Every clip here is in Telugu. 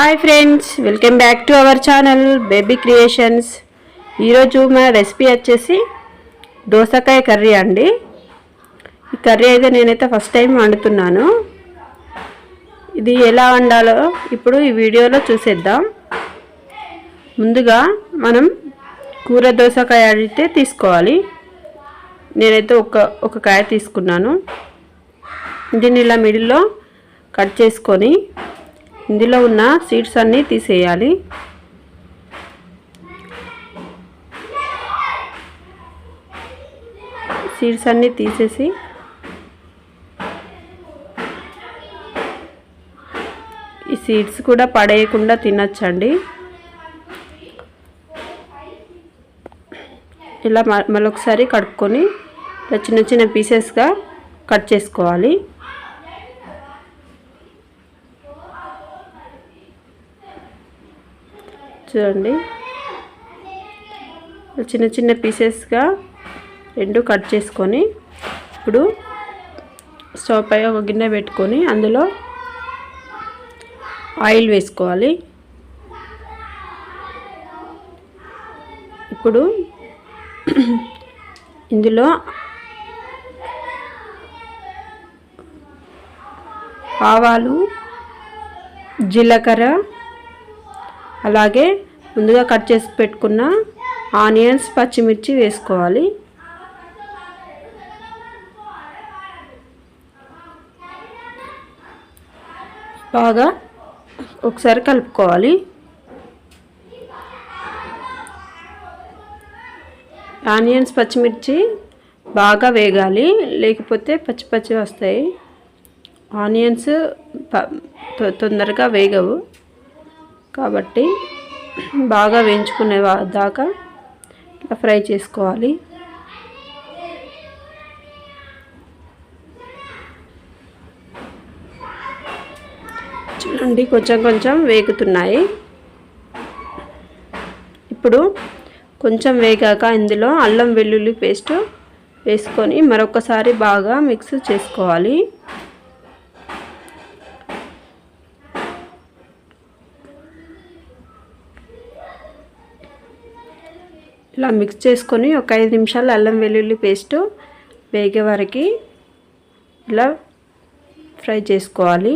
Hi friends welcome back to our channel baby creations ఈరోజు మన రెసిపీ వచ్చేసి దోసకాయ కర్రీ అండి. ఈ కర్రీ అయితే నేనైతే ఫస్ట్ టైం వండుతున్నాను. ఇది ఎలా వండాలో ఇప్పుడు ఈ వీడియోలో చూసేద్దాం. ముందుగా మనం కూర దోసకాయ అయితే తీసుకోవాలి. నేనైతే ఒక ఒక కాయ తీసుకున్నాను. దీన్ని ఇలా మిడిల్లో కట్ చేసుకొని ఇందులో ఉన్న సీడ్స్ అన్నీ తీసేయాలి. సీడ్స్ అన్నీ తీసేసి ఈ సీడ్స్ కూడా పడేయకుండా తినచ్చండి. ఇలా మరొకసారి కడుక్కొని ఇలా చిన్న చిన్న పీసెస్గా కట్ చేసుకోవాలి. చూడండి. చిన్న చిన్న పీసెస్గా రెండు కట్ చేసుకొని ఇప్పుడు స్టవ్ పై ఒక గిన్నె పెట్టుకొని అందులో ఆయిల్ వేసుకోవాలి. ఇప్పుడు ఇందులో ఆవాలు జీలకర్ర అలాగే ముందుగా కట్ చేసి పెట్టుకున్న ఆనియన్స్ పచ్చిమిర్చి వేసుకోవాలి. బాగా ఒకసారి కలుపుకోవాలి. ఆనియన్స్ పచ్చిమిర్చి బాగా వేగాలి. లేకపోతే పచ్చి పచ్చి వస్తాయి. ఆనియన్స్ తొందరగా వేగవు. కాబట్టి బాగా వేయించుకునే దాకా ఇట్లా ఫ్రై చేసుకోవాలి. చూడండి కొంచెం కొంచెం వేగుతున్నాయి. ఇప్పుడు కొంచెం వేగాక ఇందులో అల్లం వెల్లుల్లి పేస్ట్ వేసుకొని మరొకసారి బాగా మిక్స్ చేసుకోవాలి. ఇలా మిక్స్ చేసుకొని ఒక ఐదు నిమిషాలు అల్లం వెల్లుల్లి పేస్ట్ వేగే వరకు ఇలా ఫ్రై చేసుకోవాలి.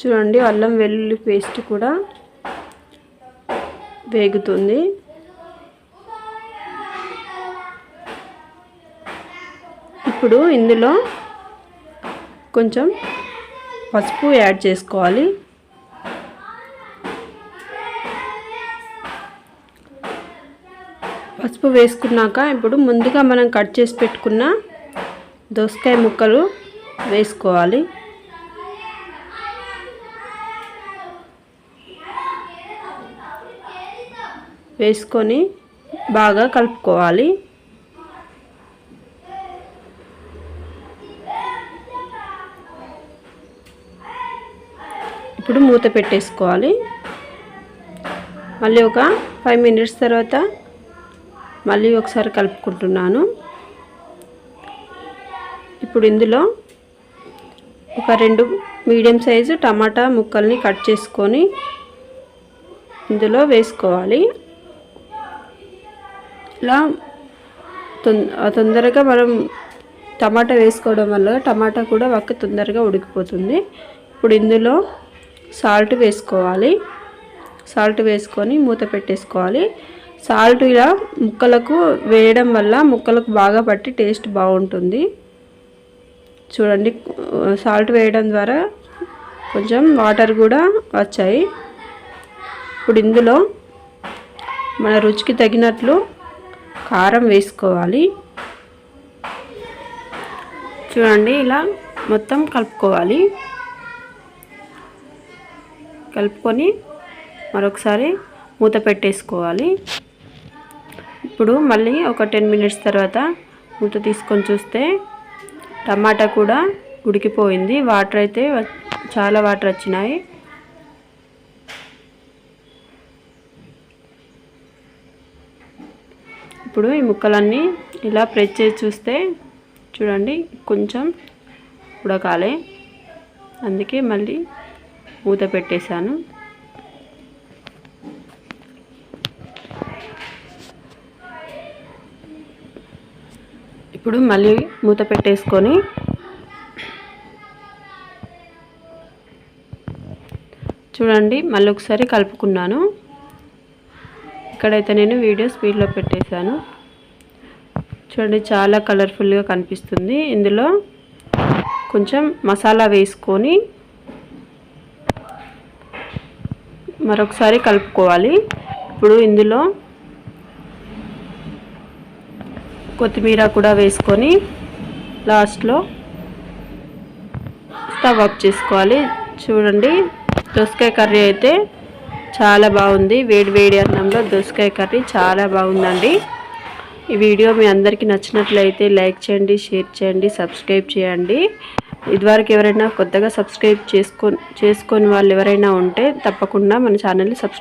చూడండి అల్లం వెల్లుల్లి పేస్ట్ కూడా వేగుతుంది. ఇప్పుడు ఇందులో కొంచెం పసుపు యాడ్ చేసుకోవాలి. పసుపు వేసుకున్నాక ఇప్పుడు ముందుగా మనం కట్ చేసి పెట్టుకున్న దోసకాయ ముక్కలు వేసుకోవాలి. వేసుకొని బాగా కలుపుకోవాలి. ఇప్పుడు మూత పెట్టేసుకోవాలి. మళ్ళీ ఒక ఫైవ్ మినిట్స్ తర్వాత మళ్ళీ ఒకసారి కలుపుకుంటున్నాను. ఇప్పుడు ఇందులో ఒక రెండు మీడియం సైజు టమాటా ముక్కల్ని కట్ చేసుకొని ఇందులో వేసుకోవాలి. ఇలా తొందరగా మనం టమాటా వేసుకోవడం వల్ల టమాటా కూడా వక్క తొందరగా ఉడికిపోతుంది. ఇప్పుడు ఇందులో సాల్ట్ వేసుకోవాలి. సాల్ట్ వేసుకొని మూత పెట్టేసుకోవాలి. సాల్ట్ ఇలా ముక్కలకు వేయడం వల్ల ముక్కలకు బాగా పట్టి టేస్ట్ బాగుంటుంది. చూడండి సాల్ట్ వేయడం ద్వారా కొంచెం వాటర్ కూడా వచ్చాయి. ఇప్పుడు ఇందులో మన రుచికి తగినట్లు కారం వేసుకోవాలి. చూడండి ఇలా మొత్తం కలుపుకోవాలి. కలుపుకొని మరొకసారి మూత పెట్టేసుకోవాలి. ఇప్పుడు మళ్ళీ ఒక టెన్ మినిట్స్ తర్వాత మూత తీసుకొని చూస్తే టమాటా కూడా ఉడికిపోయింది. వాటర్ అయితే చాలా వాటర్ వచ్చినాయి. ఇప్పుడు ఈ ముక్కలన్నీ ఇలా ప్రెస్ చేసి చూస్తే చూడండి కొంచెం ఉడకాలి. అందుకే మళ్ళీ మూత పెట్టేశాను. ఇప్పుడు మళ్ళీ మూత పెట్టేసుకొని చూడండి మళ్ళీ ఒకసారి కలుపుకున్నాను. ఇక్కడైతే నేను వీడియో స్పీడ్లో పెట్టేశాను. చూడండి చాలా కలర్ఫుల్గా కనిపిస్తుంది. ఇందులో కొంచెం మసాలా వేసుకొని మరొకసారి కలుపుకోవాలి. ఇప్పుడు ఇందులో కొత్తిమీర కూడా వేసుకొని లాస్ట్లో స్టవ్ ఆఫ్ చేసుకోవాలి. చూడండి దోసకాయ కర్రీ అయితే చాలా బాగుంది. వేడి వేడి అన్నంలో దోసకాయ కర్రీ చాలా బాగుందండి. ఈ వీడియో మీ అందరికీ నచ్చినట్లయితే లైక్ చేయండి షేర్ చేయండి సబ్స్క్రైబ్ చేయండి. ఇదివరకు ఎవరైనా కొత్తగా సబ్స్క్రైబ్ చేసుకో చేసుకొని వాళ్ళు ఎవరైనా ఉంటే తప్పకుండా మన ఛానల్ని సబ్స్క్రైబ్